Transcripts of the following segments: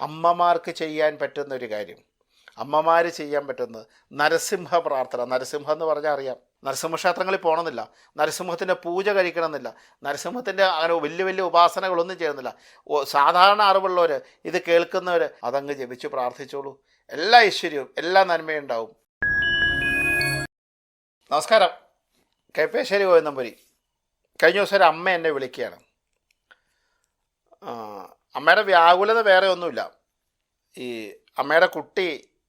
അമ്മമാർക്ക് ചെയ്യാൻ പറ്റുന്ന ഒരു കാര്യം. അമ്മമാർ ചെയ്യാൻ പറ്റുന്നത് നരസിംഹ പ്രാർത്ഥന. നരസിംഹം എന്ന് പറഞ്ഞാൽ അറിയാം. നരസിംഹക്ഷേത്രങ്ങളിൽ പോകണമെന്നില്ല നരസിംഹത്തിന്റെ പൂജ കഴിക്കണമെന്നില്ല. നരസിംഹത്തിന്റെ അങ്ങനെ വലിയ വലിയ ഉപാസനകളൊന്നും ചെയ്യുന്നില്ല. സാധാരണ അറിവുള്ളവർ ഇത് കേൾക്കുന്നവർ അതങ്ങ് ജപിച്ചു പ്രാർത്ഥിച്ചോളൂ. എല്ലാ ഐശ്വര്യവും എല്ലാ നന്മയും ഉണ്ടാവും. നമസ്കാരം. കൈപ്പേശ്ശേരി ഗോവിന്ദമ്പുരി കഴിഞ്ഞ ദിവസം ഒരു അമ്മ എന്നെ വിളിക്കുകയാണ്. അമ്മയുടെ വ്യാകുലത വേറെ ഒന്നുമില്ല. ഈ അമ്മയുടെ കുട്ടി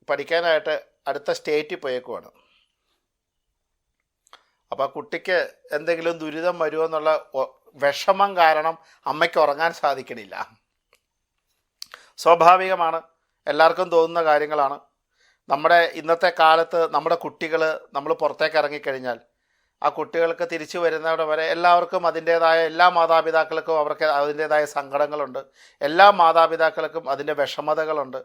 പഠിക്കാനായിട്ട് അടുത്ത സ്റ്റേറ്റിൽ പോയേക്കുവാണ്. അപ്പോൾ ആ കുട്ടിക്ക് എന്തെങ്കിലും ദുരിതം വരുമോ എന്നുള്ള വിഷമം കാരണം അമ്മയ്ക്ക് ഉറങ്ങാൻ സാധിക്കണില്ല. സ്വാഭാവികമാണ്. എല്ലാവർക്കും തോന്നുന്ന കാര്യങ്ങളാണ്. നമ്മുടെ ഇന്നത്തെ കാലത്ത് നമ്മുടെ കുട്ടികൾ നമ്മൾ പുറത്തേക്ക് ഇറങ്ങിക്കഴിഞ്ഞാൽ ആ കുട്ടികൾക്ക് തിരിച്ചു വരുന്നവിടെ വരെ എല്ലാവർക്കും അതിന്റേതായ എല്ലാ മാതാപിതാക്കൾക്കും അവർക്ക് അതിന്റേതായ സങ്കടങ്ങളുണ്ട്. എല്ലാ മാതാപിതാക്കൾക്കും അതിന്റെ വിഷമതകളുണ്ട്.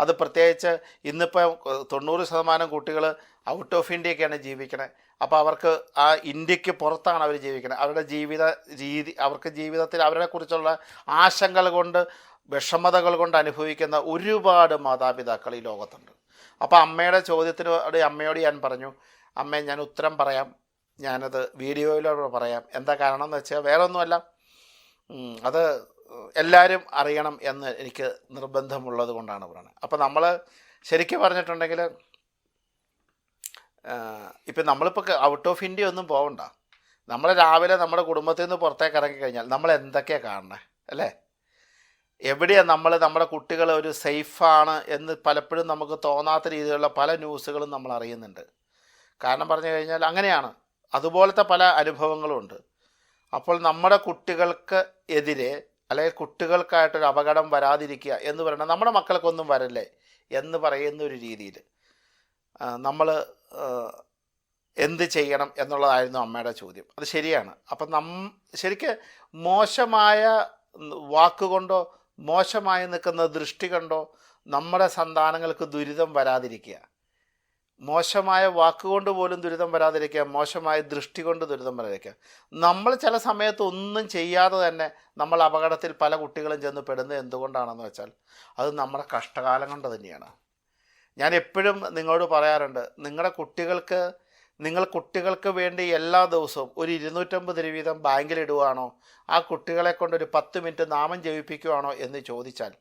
അത് പ്രത്യേകിച്ച് ഇന്നിപ്പോൾ തൊണ്ണൂറ് ശതമാനം കുട്ടികൾ ഔട്ട് ഓഫ് ഇന്ത്യയൊക്കെയാണ് ജീവിക്കണത് അപ്പോൾ അവർക്ക് ആ ഇന്ത്യയ്ക്ക് പുറത്താണ് അവർ ജീവിക്കുന്നത് അവരുടെ ജീവിത രീതി അവർക്ക് ജീവിതത്തിൽ അവരെ കുറിച്ചുള്ള ആശങ്കകൾ കൊണ്ട് വിഷമതകൾ കൊണ്ട് അനുഭവിക്കുന്ന ഒരുപാട് മാതാപിതാക്കൾ ഈ ലോകത്തുണ്ട്. അപ്പോൾ അമ്മയുടെ ചോദ്യത്തിനോട് അമ്മയോട് ഞാൻ പറഞ്ഞു അമ്മേ ഞാൻ ഉത്തരം പറയാം. ഞാനത് വീഡിയോയിലൂടെ പറയാം. എന്താ കാരണം എന്ന് വെച്ചാൽ വേറെ ഒന്നുമല്ല അത് എല്ലാവരും അറിയണം എന്ന് എനിക്ക് നിർബന്ധമുള്ളത് കൊണ്ടാണ് പറയുന്നത് അപ്പോൾ നമ്മൾ ശരിക്കും പറഞ്ഞിട്ടുണ്ടെങ്കിൽ ഇപ്പം നമ്മളിപ്പോൾ ഔട്ട് ഓഫ് ഇന്ത്യ ഒന്നും പോകണ്ട നമ്മൾ രാവിലെ നമ്മുടെ കുടുംബത്തിൽ നിന്ന് പുറത്തേക്ക് ഇറങ്ങിക്കഴിഞ്ഞാൽ നമ്മൾ എന്തൊക്കെയാണ് കാണണേ? അല്ലേ? എവിടെയാണ് നമ്മൾ നമ്മുടെ കുട്ടികൾ ഒരു സേഫാണ് എന്ന് പലപ്പോഴും നമുക്ക് തോന്നാത്ത രീതിയിലുള്ള പല ന്യൂസുകളും നമ്മൾ അറിയുന്നുണ്ട്. കാരണം പറഞ്ഞു കഴിഞ്ഞാൽ അങ്ങനെയാണ്. അതുപോലത്തെ പല അനുഭവങ്ങളും ഉണ്ട്. അപ്പോൾ നമ്മുടെ കുട്ടികൾക്ക് എതിരെ അല്ലെങ്കിൽ കുട്ടികൾക്കായിട്ടൊരു അപകടം വരാതിരിക്കുക എന്ന് പറയുന്നത് നമ്മുടെ മക്കൾക്കൊന്നും വരല്ലേ എന്ന് പറയുന്ന ഒരു രീതിയിൽ നമ്മൾ എന്ത് ചെയ്യണം എന്നുള്ളതായിരുന്നു അമ്മയുടെ ചോദ്യം. അത് ശരിയാണ്. അപ്പം നം ശരിക്ക് മോശമായ വാക്കുകൊണ്ടോ മോശമായി നിൽക്കുന്ന ദൃഷ്ടി കണ്ടോ നമ്മുടെ സന്താനങ്ങൾക്ക് ദുരിതം വരാതിരിക്കുക. മോശമായ വാക്കുകൊണ്ട് പോലും ദുരിതം വരാതിരിക്കുക മോശമായ ദൃഷ്ടി കൊണ്ട് ദുരിതം വരാതിരിക്കുക. നമ്മൾ ചില സമയത്ത് ഒന്നും ചെയ്യാതെ തന്നെ നമ്മൾ അപകടത്തിൽ പല കുട്ടികളും ചെന്ന് പെടുന്നത് എന്തുകൊണ്ടാണെന്ന് വെച്ചാൽ അത് നമ്മുടെ കഷ്ടകാലം കൊണ്ട് തന്നെയാണ്. ഞാൻ എപ്പോഴും നിങ്ങളോട് പറയാറുണ്ട് നിങ്ങളുടെ കുട്ടികൾക്ക് നിങ്ങൾ കുട്ടികൾക്ക് വേണ്ടി എല്ലാ ദിവസവും ഒരു ഇരുന്നൂറ്റമ്പത് രൂപ വീതം ബാങ്കിൽ ഇടുവാണോ? ആ കുട്ടികളെ കൊണ്ട് ഒരു പത്ത് മിനിറ്റ് നാമം ജയിപ്പിക്കുവാണോ എന്ന് ചോദിച്ചാൽ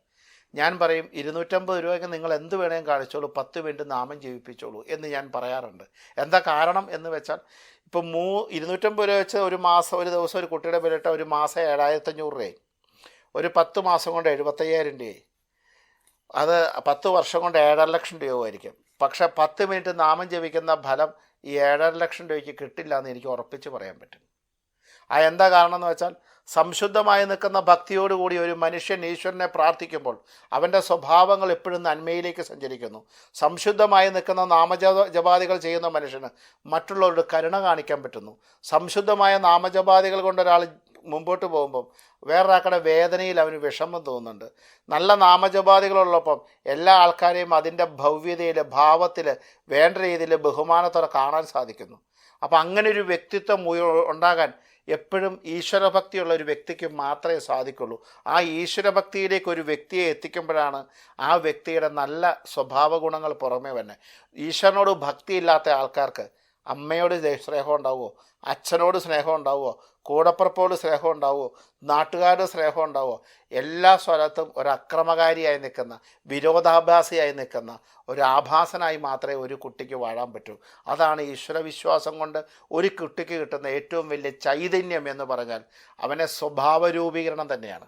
ഞാൻ പറയും ഇരുന്നൂറ്റമ്പത് രൂപയ്ക്ക് നിങ്ങൾ എന്ത് വേണേലും കാണിച്ചോളൂ പത്ത് മിനിറ്റ് നാമം ജീവിപ്പിച്ചോളൂ എന്ന് ഞാൻ പറയാറുണ്ട്. എന്താ കാരണം എന്ന് വെച്ചാൽ ഇപ്പം മൂ ഇരുന്നൂറ്റമ്പത് രൂപ വെച്ച് ഒരു മാസം ഒരു ദിവസം ഒരു കുട്ടിയുടെ വിലയിട്ട ഒരു മാസം ഏഴായിരത്തഞ്ഞൂറ് രൂപയായി. ഒരു പത്ത് മാസം കൊണ്ട് എഴുപത്തയ്യായിരം രൂപയായി. അത് പത്ത് വർഷം കൊണ്ട് ഏഴര ലക്ഷം രൂപയായിരിക്കും. പക്ഷെ പത്ത് മിനിറ്റ് നാമം ജപിക്കുന്ന ഫലം ഈ ഏഴര ലക്ഷം രൂപയ്ക്ക് കിട്ടില്ല എന്ന് എനിക്ക് ഉറപ്പിച്ച് പറയാൻ പറ്റും. ആ എന്താ കാരണം എന്ന് വെച്ചാൽ സംശുദ്ധമായി നിൽക്കുന്ന ഭക്തിയോടുകൂടി ഒരു മനുഷ്യൻ ഈശ്വരനെ പ്രാർത്ഥിക്കുമ്പോൾ അവന്റെ സ്വഭാവങ്ങൾ എപ്പോഴും നന്മയിലേക്ക് സഞ്ചരിക്കുന്നു. സംശുദ്ധമായി നിൽക്കുന്ന നാമജപ ജപാദികൾ ചെയ്യുന്ന മനുഷ്യന് മറ്റുള്ളവരുടെ കരുണ കാണിക്കാൻ പറ്റുന്നു. സംശുദ്ധമായ നാമജപാദികൾ കൊണ്ട് ഒരാൾ മുമ്പോട്ട് പോകുമ്പം വേറൊരാളുടെ വേദനയിൽ അവന് വിഷമം തോന്നുന്നുണ്ട്. നല്ല നാമജപാദികളുള്ളപ്പം എല്ലാ ആൾക്കാരെയും അതിന്റെ ഭവ്യതയിൽ ഭാവത്തിൽ വേണ്ട രീതിയിൽ ബഹുമാനത്തോടെ കാണാൻ സാധിക്കുന്നു. അപ്പം അങ്ങനെ ഒരു വ്യക്തിത്വം ഉണ്ടാകാൻ എപ്പോഴും ഈശ്വരഭക്തിയുള്ള ഒരു വ്യക്തിക്ക് മാത്രമേ സാധിക്കുള്ളൂ. ആ ഈശ്വരഭക്തിയിലേക്ക് ഒരു വ്യക്തിയെ എത്തിക്കുമ്പോഴാണ് ആ വ്യക്തിയുടെ നല്ല സ്വഭാവ ഗുണങ്ങൾ പുറമേ തന്നെ ഈശ്വരനോട് ഭക്തിയില്ലാത്ത ആൾക്കാർക്ക് അമ്മയോട് സ്നേഹം ഉണ്ടാവുമോ അച്ഛനോട് സ്നേഹം ഉണ്ടാവുമോ കൂടപ്പുറപ്പോട് സ്നേഹം ഉണ്ടാവുമോ നാട്ടുകാരുടെ സ്നേഹം ഉണ്ടാവുമോ എല്ലാ സ്വലത്തും ഒരു അക്രമകാരിയായി നിൽക്കുന്ന വിരോധാഭാസിയായി നിൽക്കുന്ന ഒരു ആഭാസനായി മാത്രമേ ഒരു കുട്ടിക്ക് വാഴാൻ പറ്റൂ. അതാണ് ഈശ്വരവിശ്വാസം കൊണ്ട് ഒരു കുട്ടിക്ക് കിട്ടുന്ന ഏറ്റവും വലിയ ചൈതന്യം എന്ന് പറഞ്ഞാൽ അവനെ സ്വഭാവ രൂപീകരണം തന്നെയാണ്.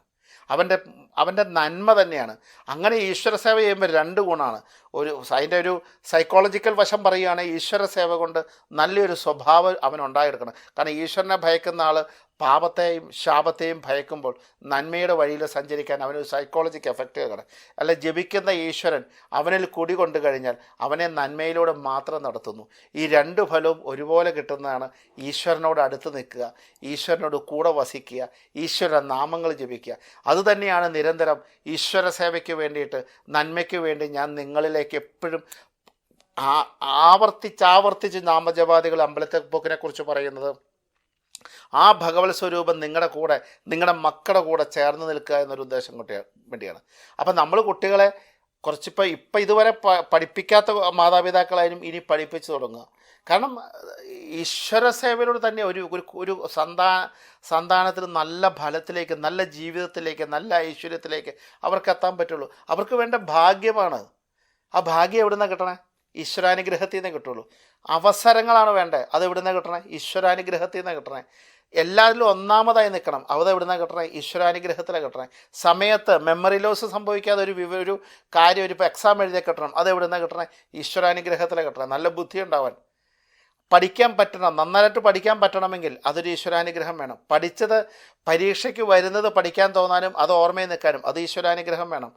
അവന്റെ അവന്റെ നന്മ തന്നെയാണ്. അങ്ങനെ ഈശ്വര സേവ ചെയ്യുമ്പോൾ രണ്ട് ഗുണമാണ് ഒരു അതിന്റെ ഒരു സൈക്കോളജിക്കൽ വശം പറയുകയാണെങ്കിൽ ഈശ്വര സേവ കൊണ്ട് നല്ലൊരു സ്വഭാവം അവനുണ്ടായെടുക്കണം. കാരണം ഈശ്വരനെ ഭയക്കുന്ന ആൾ പാപത്തെയും ശാപത്തെയും ഭയക്കുമ്പോൾ നന്മയുടെ വഴിയിൽ സഞ്ചരിക്കാൻ അവനൊരു സൈക്കോളജിക്ക് എഫക്റ്റ് കാണും. അല്ല ജപിക്കുന്ന ഈശ്വരൻ അവനിൽ കുടി കൊണ്ടു കഴിഞ്ഞാൽ അവനെ നന്മയിലൂടെ മാത്രം നടത്തുന്നു. ഈ രണ്ട് ഫലവും ഒരുപോലെ കിട്ടുന്നതാണ് ഈശ്വരനോട് അടുത്ത് നിൽക്കുക ഈശ്വരനോട് കൂടെ വസിക്കുക ഈശ്വര നാമങ്ങൾ ജപിക്കുക. അതുതന്നെയാണ് നിരന്തരം ഈശ്വര സേവയ്ക്ക് വേണ്ടിയിട്ട് നന്മയ്ക്ക് വേണ്ടി ഞാൻ നിങ്ങളിലേക്ക് എപ്പോഴും ആ ആവർത്തിച്ചാവർത്തിച്ച് നാമജപാദികൾ അമ്പലത്തെ ബുക്കിനെ കുറിച്ച് പറയുന്നത് ആ ഭഗവത് സ്വരൂപം നിങ്ങളുടെ കൂടെ നിങ്ങളുടെ മക്കളുടെ കൂടെ ചേർന്ന് നിൽക്കുക എന്നൊരു ഉദ്ദേശം കുട്ടിയ വേണ്ടിയാണ്. അപ്പം നമ്മൾ കുട്ടികളെ കുറച്ചിപ്പോൾ ഇപ്പം ഇതുവരെ പഠിപ്പിക്കാത്ത മാതാപിതാക്കളായാലും ഇനി പഠിപ്പിച്ചു തുടങ്ങുക. കാരണം ഈശ്വര സേവയോട് തന്നെ ഒരു ഒരു ഒരു സന്താ സന്താനത്തിന് നല്ല ഫലത്തിലേക്ക് നല്ല ജീവിതത്തിലേക്ക് നല്ല ഐശ്വര്യത്തിലേക്ക് അവർക്ക് എത്താൻ പറ്റുള്ളൂ. അവർക്ക് വേണ്ട ഭാഗ്യമാണ്. ആ ഭാഗ്യം എവിടെ നിന്നാണ് കിട്ടണേ? ഈശ്വരാനുഗ്രഹത്തിൽ നിന്ന് കിട്ടുള്ളൂ. അവസരങ്ങളാണ് വേണ്ടത്. അത് എവിടെ നിന്നാണ് കിട്ടണേ? ഈശ്വരാനുഗ്രഹത്തിൽ നിന്നാണ് കിട്ടണേ. എല്ലാത്തിലും ഒന്നാമതായി നിൽക്കണം. അത് എവിടെ നിന്നാണ് കിട്ടണേ? ഈശ്വരാനുഗ്രഹത്തിലെ കിട്ടണേ. സമയത്ത് മെമ്മറി ലോസ് സംഭവിക്കാതെ ഒരു ഒരു കാര്യം ഒരു എക്സാം എഴുതിയാൽ കിട്ടണം. അത് എവിടെ നിന്നാണ് കിട്ടണേ? ഈശ്വരാനുഗ്രഹത്തിലെ കിട്ടണേ. നല്ല ബുദ്ധി ഉണ്ടാവാൻ. പഠിക്കാൻ പറ്റണം നന്നായിട്ട് പഠിക്കാൻ പറ്റണമെങ്കിൽ അതൊരു ഈശ്വരാനുഗ്രഹം വേണം. പഠിച്ചത് പരീക്ഷയ്ക്ക് വരുന്നത് പഠിക്കാൻ തോന്നാനും അത് ഓർമ്മയിൽ നിൽക്കാനും അത് ഈശ്വരാനുഗ്രഹം വേണം.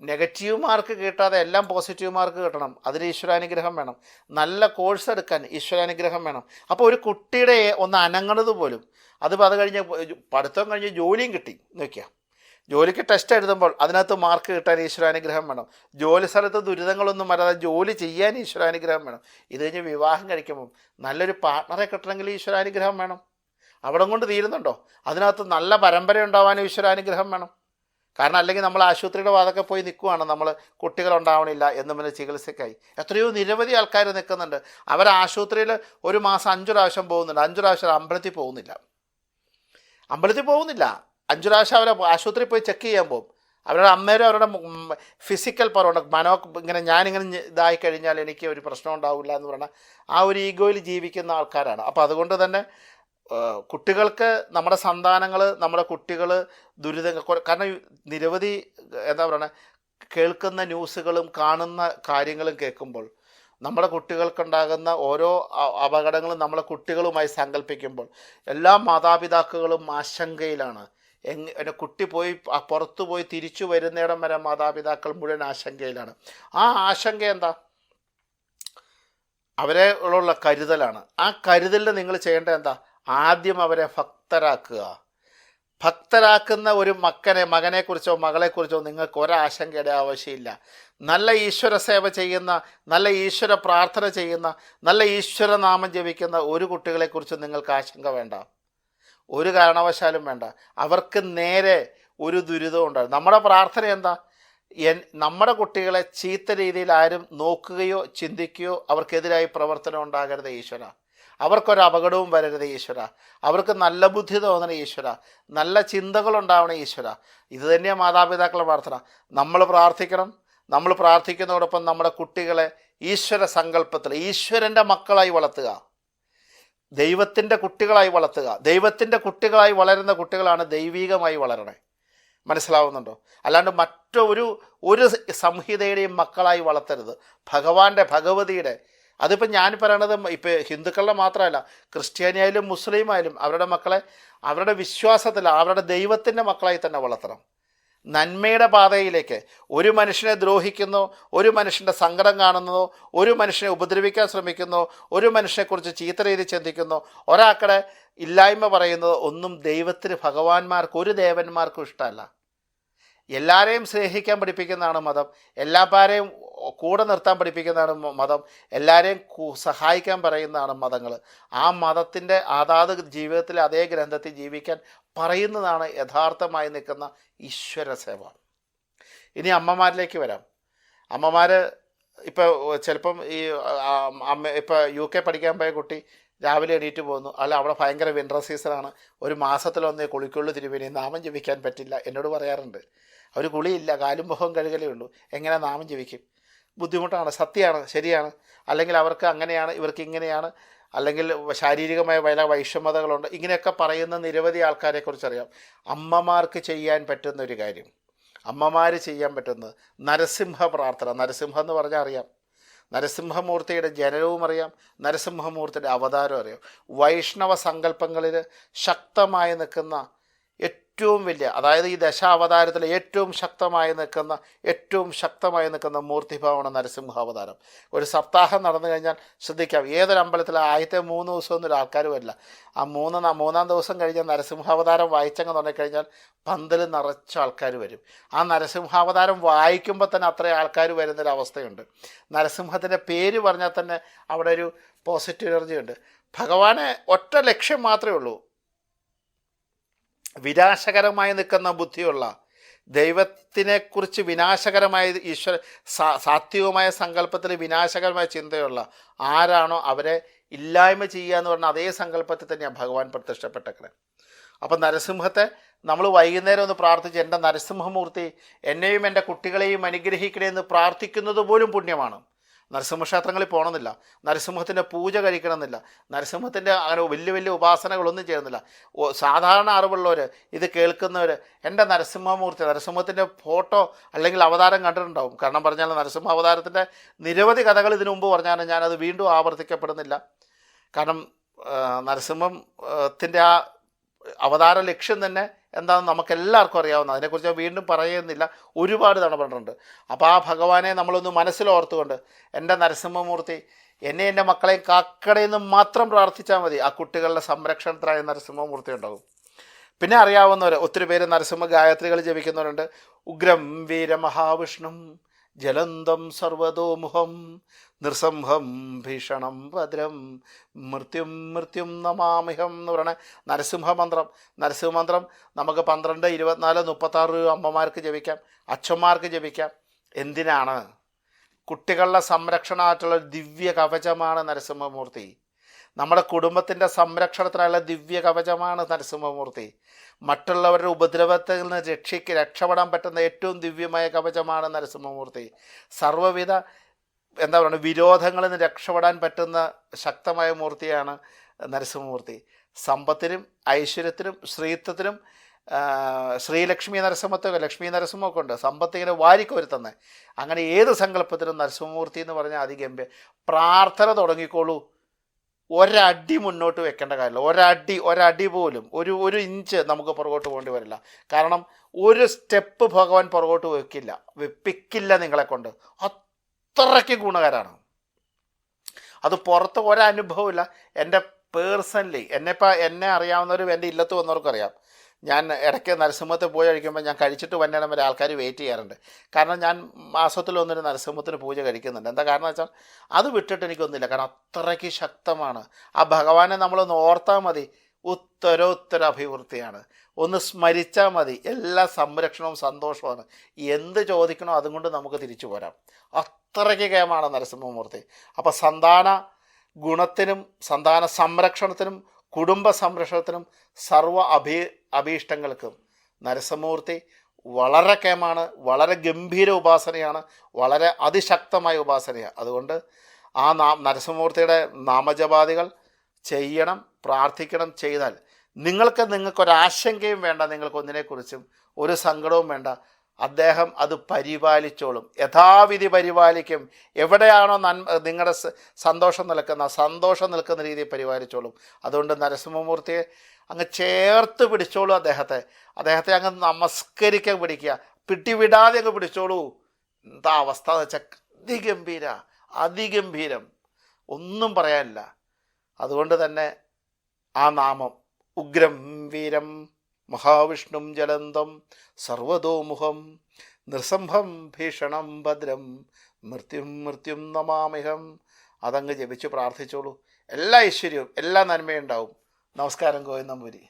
നെഗറ്റീവ് മാർക്ക് കിട്ടാതെ എല്ലാം പോസിറ്റീവ് മാർക്ക് കിട്ടണം. അതിന് ഈശ്വരാനുഗ്രഹം വേണം. നല്ല കോഴ്സ് എടുക്കാൻ ഈശ്വരാനുഗ്രഹം വേണം. അപ്പോൾ ഒരു കുട്ടിയുടെ ഒന്ന് അനങ്ങണത് പോലും. അതിപ്പോൾ അത് കഴിഞ്ഞ് പഠിത്തം കഴിഞ്ഞ് ജോലിയും കിട്ടി. നോക്കിയ. ജോലിക്ക് ടെസ്റ്റ് എഴുതുമ്പോൾ അതിനകത്ത് മാർക്ക് കിട്ടാൻ ഈശ്വരാനുഗ്രഹം വേണം. ജോലി സ്ഥലത്ത് ദുരിതങ്ങളൊന്നും വരാതെ ജോലി ചെയ്യാൻ ഈശ്വരാനുഗ്രഹം വേണം. ഇത് കഴിഞ്ഞ് വിവാഹം കഴിക്കുമ്പം നല്ലൊരു പാർട്ട്ണറെ കിട്ടണമെങ്കിൽ ഈശ്വരാനുഗ്രഹം വേണം. അവിടെ കൊണ്ട് തീരുന്നുണ്ടോ? അതിനകത്ത് നല്ല പരമ്പര ഉണ്ടാവാനും ഈശ്വരാനുഗ്രഹം വേണം. കാരണം അല്ലെങ്കിൽ നമ്മൾ ആശുപത്രിയുടെ വാതൊക്കെ പോയി നിൽക്കുവാണ്. നമ്മൾ കുട്ടികളുണ്ടാവണില്ല എന്ന് പറഞ്ഞ ചികിത്സയ്ക്കായി. എത്രയോ നിരവധി ആൾക്കാർ നിൽക്കുന്നുണ്ട്. അവർ ആശുപത്രിയിൽ ഒരു മാസം അഞ്ചു പ്രാവശ്യം പോകുന്നുണ്ട്. അഞ്ചു പ്രാവശ്യം അമ്പലത്തിൽ പോകുന്നില്ല. അമ്പലത്തിൽ പോകുന്നില്ല. അഞ്ചു പ്രാവശ്യം അവരെ ആശുപത്രിയിൽ പോയി ചെക്ക് ചെയ്യാൻ പോകും. അവരുടെ അമ്മേരും അവരുടെ ഫിസിക്കൽ പവറുണ്ട്. മനോ ഇങ്ങനെ ഞാനിങ്ങനെ ഇതായി കഴിഞ്ഞാൽ എനിക്ക് ഒരു പ്രശ്നം ഉണ്ടാവില്ല എന്ന് പറഞ്ഞാൽ ആ ഒരു ഈഗോയിൽ ജീവിക്കുന്ന ആൾക്കാരാണ്. അപ്പോൾ അതുകൊണ്ട് തന്നെ കുട്ടികൾക്ക് നമ്മുടെ സന്താനങ്ങൾ നമ്മുടെ കുട്ടികൾ ദുരിതങ്ങൾ കാരണം നിരവധി എന്താ പറയുക കേൾക്കുന്ന ന്യൂസുകളും കാണുന്ന കാര്യങ്ങളും കേൾക്കുമ്പോൾ നമ്മുടെ കുട്ടികൾക്കുണ്ടാകുന്ന ഓരോ അപകടങ്ങളും നമ്മളെ കുട്ടികളുമായി സങ്കല്പിക്കുമ്പോൾ എല്ലാ മാതാപിതാക്കളും ആശങ്കയിലാണ്. എങ് എന്റെ കുട്ടി പോയി പുറത്തു പോയി തിരിച്ചു വരുന്നിടം വരെ മാതാപിതാക്കൾ മുഴുവൻ ആശങ്കയിലാണ്. ആ ആശങ്ക എന്താ? അവരെ ഉള്ള കരുതലാണ്. ആ കരുതലിന് നിങ്ങൾ ചെയ്യേണ്ടത് എന്താ? ആദ്യം അവരെ ഭക്തരാക്കുക. ഭക്തരാക്കുന്ന ഒരു മക്കനെ മകനെക്കുറിച്ചോ മകളെക്കുറിച്ചോ നിങ്ങൾക്ക് ഒരാശങ്കയുടെ ആവശ്യമില്ല. നല്ല ഈശ്വര സേവ ചെയ്യുന്ന നല്ല ഈശ്വര പ്രാർത്ഥന ചെയ്യുന്ന നല്ല ഈശ്വര നാമം ജപിക്കുന്ന ഒരു കുട്ടികളെക്കുറിച്ച് നിങ്ങൾക്ക് ആശങ്ക വേണ്ട. ഒരു കാരണവശാലും വേണ്ട. അവർക്ക് നേരെ ഒരു ദുരിതവും ഉണ്ടാകും നമ്മുടെ പ്രാർത്ഥന എന്താ? എൻ നമ്മുടെ കുട്ടികളെ ചീത്ത രീതിയിൽ ആരും നോക്കുകയോ ചിന്തിക്കുകയോ അവർക്കെതിരായി പ്രവർത്തനം ഉണ്ടാകരുത് ഈശ്വര. അവർക്കൊരു അപകടവും വരരുത് ഈശ്വര. അവർക്ക് നല്ല ബുദ്ധി തോന്നണ ഈശ്വര. നല്ല ചിന്തകളുണ്ടാവണം ഈശ്വര. ഇത് തന്നെയാണ് മാതാപിതാക്കളുടെ പ്രാർത്ഥന. നമ്മൾ പ്രാർത്ഥിക്കണം. നമ്മൾ പ്രാർത്ഥിക്കുന്നതോടൊപ്പം നമ്മുടെ കുട്ടികളെ ഈശ്വര സങ്കല്പത്തിൽ ഈശ്വരന്റെ മക്കളായി വളർത്തുക. ദൈവത്തിന്റെ കുട്ടികളായി വളർത്തുക. ദൈവത്തിന്റെ കുട്ടികളായി വളരുന്ന കുട്ടികളാണ് ദൈവീകമായി വളരണേ. മനസ്സിലാവുന്നുണ്ടോ? അല്ലാണ്ട് മറ്റൊരു ഒരു സംഹിതയുടെയും മക്കളായി വളർത്തരുത്. ഭഗവാന്റെ ഭഗവതിയുടെ അതിപ്പോൾ ഞാൻ പറയണത് ഇപ്പോൾ ഹിന്ദുക്കളുടെ മാത്രമല്ല ക്രിസ്ത്യാനി ആയാലും മുസ്ലിം ആയാലും അവരുടെ മക്കളെ അവരുടെ വിശ്വാസത്തിൽ അവരുടെ ദൈവത്തിന്റെ മക്കളായി തന്നെ വളർത്തണം. നന്മയുടെ പാതയിലേക്ക് ഒരു മനുഷ്യനെ ദ്രോഹിക്കുന്നു ഒരു മനുഷ്യന്റെ സങ്കടം കാണുന്നതോ ഒരു മനുഷ്യനെ ഉപദ്രവിക്കാൻ ശ്രമിക്കുന്നു ഒരു മനുഷ്യനെക്കുറിച്ച് ചീത്ത രീതി ചിന്തിക്കുന്നു ഒരാക്കടെ ഇല്ലായ്മ പറയുന്നത് ഒന്നും ദൈവത്തിന് ഭഗവാന്മാർക്ക് ഒരു ദേവന്മാർക്കും ഇഷ്ടമല്ല. എല്ലാവരെയും സ്നേഹിക്കാൻ പഠിപ്പിക്കുന്നതാണ് മതം. എല്ലാവരെയും കൂടെ നിർത്താൻ പഠിപ്പിക്കുന്നതാണ് മതം. എല്ലാവരെയും സഹായിക്കാൻ പറയുന്നതാണ് മതങ്ങൾ. ആ മതത്തിന്റെ അതാത് ജീവിതത്തിലെ അതേ ഗ്രന്ഥത്തിൽ ജീവിക്കാൻ പറയുന്നതാണ് യഥാർത്ഥമായി നിൽക്കുന്ന ഈശ്വര സേവ. ഇനി അമ്മമാരിലേക്ക് വരാം. അമ്മമാർ ഇപ്പോൾ ചിലപ്പം ഈ അമ്മ ഇപ്പോൾ യു കെ പഠിക്കാൻ പോയ കുട്ടി രാവിലെ എണീറ്റ് പോകുന്നു. അല്ല അവിടെ ഭയങ്കര വിന്റർ സീസണാണ് ഒരു മാസത്തിലൊന്നേ കുളിക്കുള്ളൂ തിരുവേനി നാമം ജപിക്കാൻ പറ്റില്ല. എന്നോട് പറയാറുണ്ട്. അവർ കുളിയില്ല കാലും മുഖവും കഴുകലേ ഉള്ളൂ. എങ്ങനെ നാമം ജപിക്കും? ബുദ്ധിമുട്ടാണ് സത്യമാണ് ശരിയാണ്. അല്ലെങ്കിൽ അവർക്ക് അങ്ങനെയാണ് ഇവർക്ക് ഇങ്ങനെയാണ്. അല്ലെങ്കിൽ ശാരീരികമായ പല വൈഷമതകളുണ്ട് ഇങ്ങനെയൊക്കെ പറയുന്ന നിരവധി ആൾക്കാരെക്കുറിച്ചറിയാം. അമ്മമാർക്ക് ചെയ്യാൻ പറ്റുന്ന ഒരു കാര്യം. അമ്മമാർ ചെയ്യാൻ പറ്റുന്നത് നരസിംഹ പ്രാർത്ഥന. നരസിംഹം എന്ന് പറഞ്ഞാൽ അറിയാം. നരസിംഹമൂർത്തിയുടെ ജനനവും അറിയാം. നരസിംഹമൂർത്തിയുടെ അവതാരവും അറിയാം. വൈഷ്ണവ സങ്കല്പങ്ങളിൽ ശക്തമായി നിൽക്കുന്ന ഏറ്റവും വലിയ അതായത് ഈ ദശാവതാരത്തിൽ ഏറ്റവും ശക്തമായി നിൽക്കുന്ന ഏറ്റവും ശക്തമായി നിൽക്കുന്ന മൂർത്തിഭാവമാണ് നരസിംഹാവതാരം. ഒരു സപ്താഹം നടന്നു കഴിഞ്ഞാൽ ശ്രദ്ധിക്കാം ഏതൊരു അമ്പലത്തിൽ ആദ്യത്തെ മൂന്ന് ദിവസമൊന്നും ഒരു ആൾക്കാർ ആ മൂന്ന് മൂന്നാം ദിവസം കഴിഞ്ഞാൽ നരസിംഹാവതാരം വായിച്ചങ്ങ് തുടങ്ങിക്കഴിഞ്ഞാൽ പന്തൽ നിറച്ച ആൾക്കാർ വരും. ആ നരസിംഹാവതാരം വായിക്കുമ്പോൾ തന്നെ അത്രയും ആൾക്കാർ വരുന്നൊരവസ്ഥയുണ്ട് നരസിംഹത്തിന്റെ പേര് പറഞ്ഞാൽ തന്നെ അവിടെ ഒരു പോസിറ്റീവ് എനർജി ഉണ്ട് ഭഗവാനെ ഒറ്റ ലക്ഷ്യം മാത്രമേ ഉള്ളൂ. വിനാശകരമായി നിൽക്കുന്ന ബുദ്ധിയുള്ള ദൈവത്തിനെക്കുറിച്ച് വിനാശകരമായ ഈശ്വര സാത്വികമായ സങ്കല്പത്തിൽ വിനാശകരമായ ചിന്തയുള്ള ആരാണോ അവരെ ഇല്ലായ്മ ചെയ്യുക എന്ന് പറഞ്ഞ അതേ സങ്കല്പത്തിൽ തന്നെയാണ് ഭഗവാൻ പ്രത്യക്ഷപ്പെട്ടേക്കണേ അപ്പം നരസിംഹത്തെ നമ്മൾ വൈകുന്നേരം ഒന്ന് പ്രാർത്ഥിച്ച് എന്റെ നരസിംഹമൂർത്തി എന്നെയും എന്റെ കുട്ടികളെയും അനുഗ്രഹിക്കണേ എന്ന് പ്രാർത്ഥിക്കുന്നത് പോലും പുണ്യമാണ്. നരസിംഹക്ഷേത്രങ്ങളിൽ പോകണമെന്നില്ല. നരസിംഹത്തിന്റെ പൂജ കഴിക്കണമെന്നില്ല. നരസിംഹത്തിന്റെ അങ്ങനെ വലിയ വലിയ ഉപാസനകളൊന്നും ചെയ്യുന്നില്ല. സാധാരണ അറിവുള്ളവർ ഇത് കേൾക്കുന്നവർ എന്റെ നരസിംഹമൂർത്തി നരസിംഹത്തിന്റെ ഫോട്ടോ അല്ലെങ്കിൽ അവതാരം കണ്ടിട്ടുണ്ടാവും. കാരണം പറഞ്ഞാൽ നരസിംഹ അവതാരത്തിന്റെ നിരവധി കഥകൾ ഇതിനു മുമ്പ് പറഞ്ഞാൽ ഞാനത് വീണ്ടും ആവർത്തിക്കപ്പെടുന്നില്ല. കാരണം നരസിംഹത്തിന്റെ ആ അവതാര ലക്ഷ്യം തന്നെ എന്താണെന്ന് നമുക്കെല്ലാവർക്കും അറിയാവുന്ന അതിനെക്കുറിച്ച് വീണ്ടും പറയുന്നില്ല ഒരുപാട് തവണ പറഞ്ഞിട്ടുണ്ട്. അപ്പോൾ ആ ഭഗവാനെ നമ്മളൊന്ന് മനസ്സിലോർത്തുകൊണ്ട് എന്റെ നരസിംഹമൂർത്തി എന്നെ എന്റെ മക്കളെയും കാക്കടയെന്ന് മാത്രം പ്രാർത്ഥിച്ചാൽ മതി. ആ കുട്ടികളുടെ സംരക്ഷണത്തിനായ നരസിംഹമൂർത്തി ഉണ്ടാകും പിന്നെ അറിയാവുന്നവർ ഒത്തിരി പേര് നരസിംഹ ഗായത്രികൾ ജപിക്കുന്നവരുണ്ട്. ഉഗ്രം വീരമഹാവിഷ്ണു ജലന്തം സർവതോമുഖം നൃസംഹം ഭീഷണം ഭദ്രം മൃത്യും മൃത്യും നമാമിഹം എന്ന് പറയുന്ന നരസിംഹമന്ത്രം നരസിംഹമന്ത്രം നമുക്ക് പന്ത്രണ്ട് ഇരുപത്തിനാല് മുപ്പത്താറ് അമ്മമാർക്ക് ജപിക്കാം അച്ഛന്മാർക്ക് ജപിക്കാം. എന്തിനാണ്? കുട്ടികളുടെ സംരക്ഷണമായിട്ടുള്ള ദിവ്യ കവചമാണ് നരസിംഹമൂർത്തി. നമ്മുടെ കുടുംബത്തിന്റെ സംരക്ഷണത്തിനുള്ള ദിവ്യ കവചമാണ് നരസിംഹമൂർത്തി. മറ്റുള്ളവരുടെ ഉപദ്രവത്തിൽ നിന്ന് രക്ഷിക്ക് രക്ഷപ്പെടാൻ പറ്റുന്ന ഏറ്റവും ദിവ്യമായ കവചമാണ് നരസിംഹമൂർത്തി. സർവവിധ എന്താ പറയുക വിരോധങ്ങളിൽ നിന്ന് രക്ഷപ്പെടാൻ പറ്റുന്ന ശക്തമായ മൂർത്തിയാണ് നരസിംഹമൂർത്തി. സമ്പത്തിനും ഐശ്വര്യത്തിനും ശ്രീത്വത്തിനും ആ, ശ്രീലക്ഷ്മി നരസിംഹത്തൊക്കെ ലക്ഷ്മി നരസിംഹമൊക്കെ ഉണ്ട്. സമ്പത്തിങ്ങനെ വാരിക്കോരി തന്നെ. അങ്ങനെ ഏത് സങ്കല്പത്തിനും നരസിംഹമൂർത്തി എന്ന് പറഞ്ഞാൽ അതിഗംഭ്യ പ്രാർത്ഥന തുടങ്ങിക്കോളൂ. ഒരടി മുന്നോട്ട് വെക്കേണ്ട കാര്യമില്ല. ഒരടി ഒരടി പോലും ഒരു ഒരു ഇഞ്ച് നമുക്ക് പുറകോട്ട് പോകേണ്ടി വരില്ല. കാരണം ഒരു സ്റ്റെപ്പ് ഭഗവാൻ പുറകോട്ട് വെക്കില്ല. വെപ്പിക്കില്ല നിങ്ങളെ കൊണ്ട്. അത്രയ്ക്ക് ഗുണകരമാണ് അത് പുറത്ത് ഒരനുഭവമില്ല. എന്റെ പേഴ്സണലി എന്നെപ്പോൾ എന്നെ അറിയാവുന്നവരും എന്റെ ഇല്ലത്ത് വന്നവർക്കും അറിയാം. ഞാൻ ഇടയ്ക്ക് നരസിംഹത്തിൽ പോയി കഴിക്കുമ്പോൾ ഞാൻ കഴിച്ചിട്ട് വന്നിടം വരെ ആൾക്കാർ വെയിറ്റ് ചെയ്യാറുണ്ട്. കാരണം ഞാൻ മാസത്തിലൊന്നൊരു നരസിംഹത്തിന് പൂജ കഴിക്കുന്നുണ്ട്. എന്താ കാരണം വെച്ചാൽ അത് വിട്ടിട്ട് എനിക്കൊന്നുമില്ല. കാരണം അത്രയ്ക്ക് ശക്തമാണ്. ആ ഭഗവാനെ നമ്മളൊന്ന് ഓർത്താൽ മതി. ഉത്തരോത്തര അഭിവൃദ്ധിയാണ് ഒന്ന് സ്മരിച്ചാൽ മതി. എല്ലാ സംരക്ഷണവും സന്തോഷമാണ് എന്ത് ചോദിക്കണോ അതും കൊണ്ട് നമുക്ക് തിരിച്ചു പോരാം. അത്രയ്ക്ക് കേമാണ് നരസിംഹമൂർത്തി. അപ്പോൾ സന്താന ഗുണത്തിനും സന്താന സംരക്ഷണത്തിനും കുടുംബ സംരക്ഷണത്തിനും സർവ അഭി അഭീഷ്ടങ്ങൾക്കും നരസിംഹമൂർത്തി വളരെ കേമാണ് വളരെ ഗംഭീര ഉപാസനയാണ് വളരെ അതിശക്തമായ ഉപാസനയാണ്. അതുകൊണ്ട് ആ നാ നരസിംഹമൂർത്തിയുടെ നാമജപാദികൾ ചെയ്യണം പ്രാർത്ഥിക്കണം ചെയ്താൽ നിങ്ങൾക്ക് നിങ്ങൾക്കൊരാശങ്കയും വേണ്ട നിങ്ങൾക്കൊന്നിനെക്കുറിച്ചും ഒരു സങ്കടവും വേണ്ട. അദ്ദേഹം അത് പരിപാലിച്ചോളും. യഥാവിധി പരിപാലിക്കും. എവിടെയാണോ നന്മ നിങ്ങളുടെ സന്തോഷം നിൽക്കുന്ന സന്തോഷം നിൽക്കുന്ന രീതിയിൽ പരിപാലിച്ചോളും. അതുകൊണ്ട് നരസിംഹമൂർത്തിയെ അങ്ങ് ചേർത്ത് പിടിച്ചോളൂ അദ്ദേഹത്തെ. അദ്ദേഹത്തെ അങ്ങ് നമസ്കരിക്കാൻ പിടിക്കുക. പിടിവിടാതെ അങ്ങ് പിടിച്ചോളൂ. എന്താ അവസ്ഥ എന്ന് വെച്ചാൽ അതിഗംഭീര അതിഗംഭീരം. ഒന്നും പറയാനില്ല. അതുകൊണ്ട് തന്നെ ആ നാമം ഉഗ്രം വീരം മഹാവിഷ്ണും ജലന്തം സർവതോമുഖം നൃസംഭം ഭീഷണം ഭദ്രം മൃത്യും മൃത്യും നമാമിഹം. അതങ്ങ് ജപിച്ച് പ്രാർത്ഥിച്ചോളൂ. എല്ലാ ഐശ്വര്യവും എല്ലാ നന്മയും ഉണ്ടാവും. നമസ്കാരം ഗോവിന്ദമ്പുരി